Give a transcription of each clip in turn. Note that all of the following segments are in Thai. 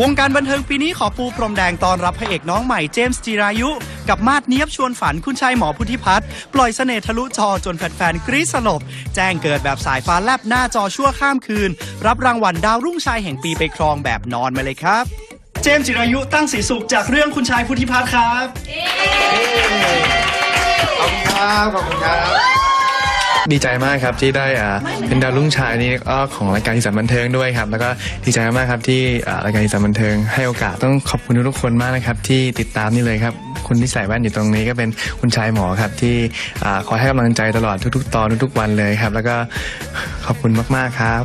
วงการบันเทิงปีนี้ขอปูพรมแดงต้อนรับพระเอกน้องใหม่เจมส์จีรายุ กับมาดเนียบชวนฝันคุณชายหมอพุทธิพัฒน์ปล่อยเสน่ห์ทะลุจอจนแฟนๆกรี๊ดสลบ แจ้งเกิดแบบสายฟ้าแลบหน้าจอชั่วข้ามคืน รับรางวัลดาวรุ่งชายแห่งปีไปครองแบบนอนมาเลยครับ เจมส์จิรายุตั้งสีสุขจากเรื่องคุณชายพุทธิพัฒน์ครับขอบคุณครับขอบคุณครับ ดีใจมากครับที่ได้อ่าเป็นดาวรุ่งชายนี้ก็ของรายการอีสานบันเทิงด้วยครับ แล้วก็ดีใจมากครับที่อ่ารายการอีสานบันเทิงให้โอกาสต้องขอบคุณทุกๆคนมากนะครับที่ติดตามนี่เลยครับคุณที่ใส่แว่นอยู่ตรงนี้ก็เป็นคุณชายหมอครับที่อ่าคอยให้กำลังใจตลอดทุก ๆ ตอนทุกๆวันเลยครับ แล้วก็ขอบคุณมากๆครับ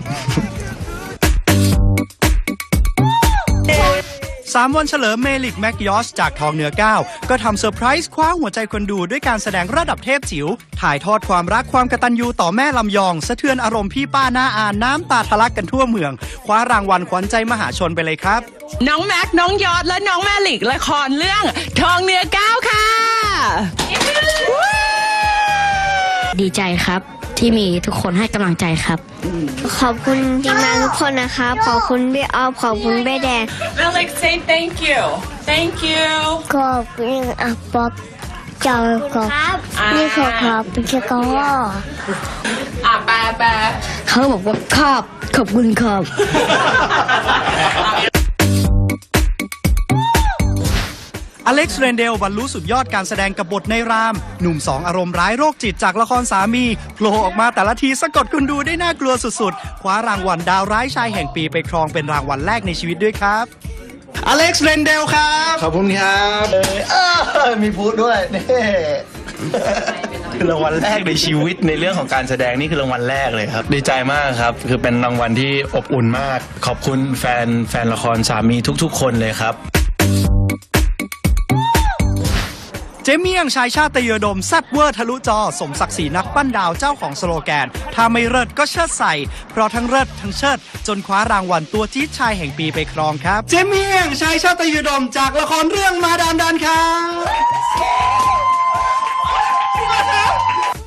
สามวันเฉลิมเมลิกแมกยอสจากทองเหนือเก้าก็ทำเซอร์ไพรส์คว้าหัวใจคนดูด้วยการแสดงระดับเทพจิ๋วถ่ายทอดความรักความกตัญญูต่อแม่ลำยอง สะเทือนอารมณ์พี่ป้าหน้าอานน้ำตาทะลักกันทั่วเมือง คว้ารางวัลขวัญใจมหาชนไปเลยครับ น้องแม็กน้องยอดและน้องแมลิกละครเรื่องทองเนื้อก้าวค่ะ ดีใจครับ ที่มีทุกคนให้กำลังใจครับ ขอบคุณทีมงานทุกคนนะครับขอบคุณพี่ออฟขอบคุณพี่แดง Alex say thank you thank you ขอบคุณอาป๊อบเจ้าขอบนี่ขอขอบเป็นเจ้าก็อะแปลแปลเขาบอกว่าขอบขอบคุณครับ อเล็กซ์เรนเดลบรรลุสุดยอดการแสดงกับบทในราม หนุ่มสองอารมณ์ร้ายโรคจิตจากละครสามีโผล่ออกมาแต่ละทีสะกดคุณดูได้น่ากลัวสุดๆ คว้ารางวัลดาวร้ายชายแห่งปีไปครองเป็นรางวัลแรกในชีวิตด้วยครับ อเล็กซ์เรนเดลครับขอบคุณครับเออมีพูดด้วยนี่คือรางวัลแรกในชีวิตในเรื่องของการแสดงนี่คือรางวัลแรกเลยครับดีใจมากครับ คือเป็นรางวัลที่อบอุ่นมาก ขอบคุณแฟนแฟนละครสามีทุก ๆ คนเลยครับ เจเมี่ยงชายชาติเตยดมแซัดเวอร์ทะลุจอ สมศักดิ์ศรีนักปั้นดาวเจ้าของสโลแกน ถ้าไม่เลิศก็เชิดใส่ เพราะทั้งเลิศทั้งเชิด จนคว้ารางวัลตัวจี๊ดชายแห่งปีไปครองครับ เจเมี่ยงชายชาติเตยดมจากละครเรื่องมาดามดันครับ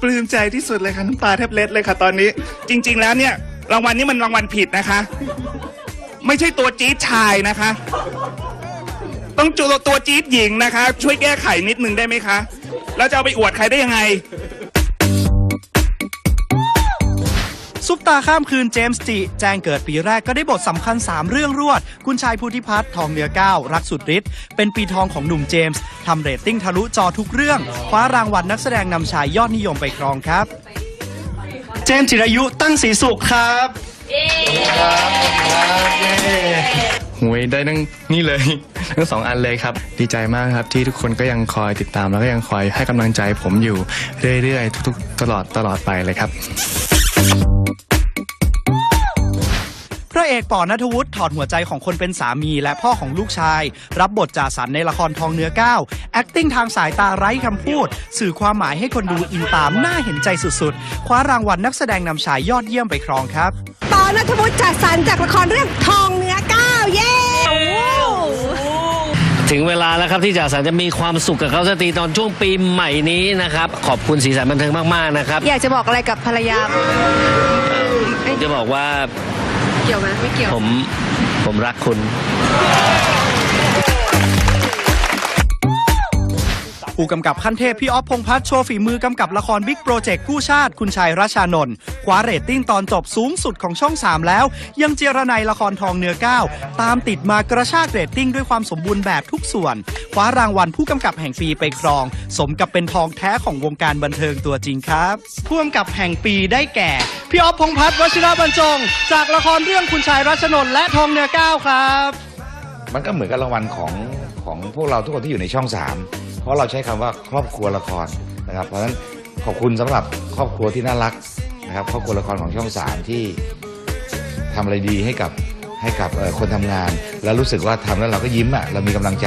ปลื้มใจที่สุดเลยค่ะน้ำตาแทบเล็ดเลยค่ะตอนนี้ จริง ๆ แล้วเนี่ยรางวัลนี้มันรางวัลผิดนะคะ ไม่ใช่ตัวจี๊ดชายนะคะ ต้องตัวตัวจี๊ดหญิงนะคะ ช่วยแก้ไขนิดนึงได้ไหมคะแล้วจะเอาไปอวดใครได้ยังไง ซุปตาข้ามคืนเจมส์จิ แจ้งเกิดปีแรกก็ได้บทสำคัญ 3 เรื่องรวด คุณชายพุทธิพัฒน์ทองเหนือเก้ารักสุดฤทธิ์เป็นปีทองของหนุ่มเจมส์ทำเรตติ้งทะลุจอทุกเรื่องคว้ารางวัลนักแสดงนำชายยอดนิยมไปครองครับ เจมส์จิรายุตั้งสีสุขครับ หวยได้ทั้งนี่เลย ทั้งสองอันเลยครับ ดีใจมากครับที่ทุกคนก็ยังคอยติดตามแล้วก็ยังคอยให้กำลังใจผมอยู่เรื่อยๆทุกๆ ตลอดตลอดไปเลยครับพระเอกป่อนัทวุฒิถอดหัวใจของคนเป็นสามีและพ่อของลูกชาย รับบทจ่าสันในละครทองเนื้อก้าว acting ทางสายตาไร้คำพูด สื่อความหมายให้คนดูอินตามน่าเห็นใจสุดๆ คว้ารางวัลนักแสดงนำชายยอดเยี่ยมไปครองครับ ปอนัทวุฒิจัดสรรจากละครเรื่องทองเนื้อ ถึงเวลาแล้วครับที่จ่าสันจะมีความสุขกับเขาสักทีตอนช่วงปีใหม่นี้นะครับ ขอบคุณสีสันบันเทิงมากๆนะครับ อยากจะบอกอะไรกับภรรยาผมจะบอกว่าเกี่ยวไหมไม่เกี่ยวผมผมรักคุณ ผู้กำกับขั้นเทพพี่ออฟพงษ์พัฒน์โชว์ฝีมือกำกับละครบิ๊กโปรเจกต์กู้ชาติ คุณชายราชานนท์คว้าเรตติ้งตอนจบสูงสุดของช่อง 3 แล้ว ยังเจรนายละครทองเนื้อก้าวตามติดมากระชากเรตติ้งด้วยความสมบูรณ์แบบทุกส่วน คว้ารางวัลผู้กำกับแห่งปีไปครอง สมกับเป็นทองแท้ของวงการบันเทิงตัวจริงครับผู้กำกับแห่งปีได้แก่ พี่ออฟพงษ์พัฒน์วชิระบรรจง จากละครเรื่องคุณชายรัชนนท์และทองเนื้อก้าวครับ มันก็เหมือนกับรางวัลของของพวกเราทุกคนที่อยู่ในช่องสาม เพราะเราใช้คำว่าครอบครัวละครนะครับ เพราะฉะนั้นขอบคุณสำหรับครอบครัวที่น่ารักนะครับครอบครัวละครของช่องสามที่ทำอะไรดีให้กับให้กับคนทำงาน แล้วรู้สึกว่าทำแล้วเราก็ยิ้มอะเรามีกำลังใจ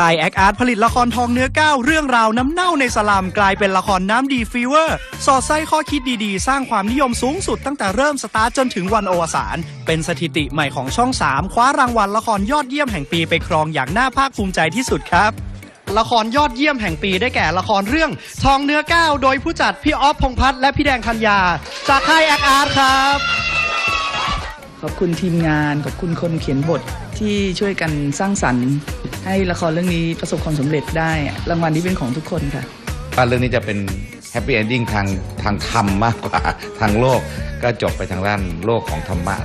ค่ายแอคอาร์ตผลิตละครทองเนื้อก้าวเรื่องราวน้ำเน่าในสลัมกลายเป็นละครน้ำดีฟีเวอร์ สอดไส้ข้อคิดดีๆ สร้างความนิยมสูงสุดตั้งแต่เริ่มสตาร์ทจนถึงวันอวสานเป็นสถิติใหม่ของช่อง 3 คว้ารางวัลละครยอดเยี่ยมแห่งปีไปครองอย่างน่าภาคภูมิใจที่สุดครับละครยอดเยี่ยมแห่งปีได้แก่ละครเรื่อง ทองเนื้อก้าวโดยผู้จัดพี่ออฟพงษ์พัฒน์และพี่แดงธัญญาจากค่ายแอคอาร์ตครับ ขอบคุณทีมงาน ขอบคุณคนเขียนบทที่ช่วยกันสร้างสรรค์ ให้ละครเรื่องนี้ประสบความสำเร็จได้ รางวัลนี้เป็นของทุกคนค่ะว่าเรื่องนี้จะเป็นแฮปปี้เอนดิ้งทางทางธรรมมากกว่าทางโลก ก็จบไปทางด้านโลกของธรรมะ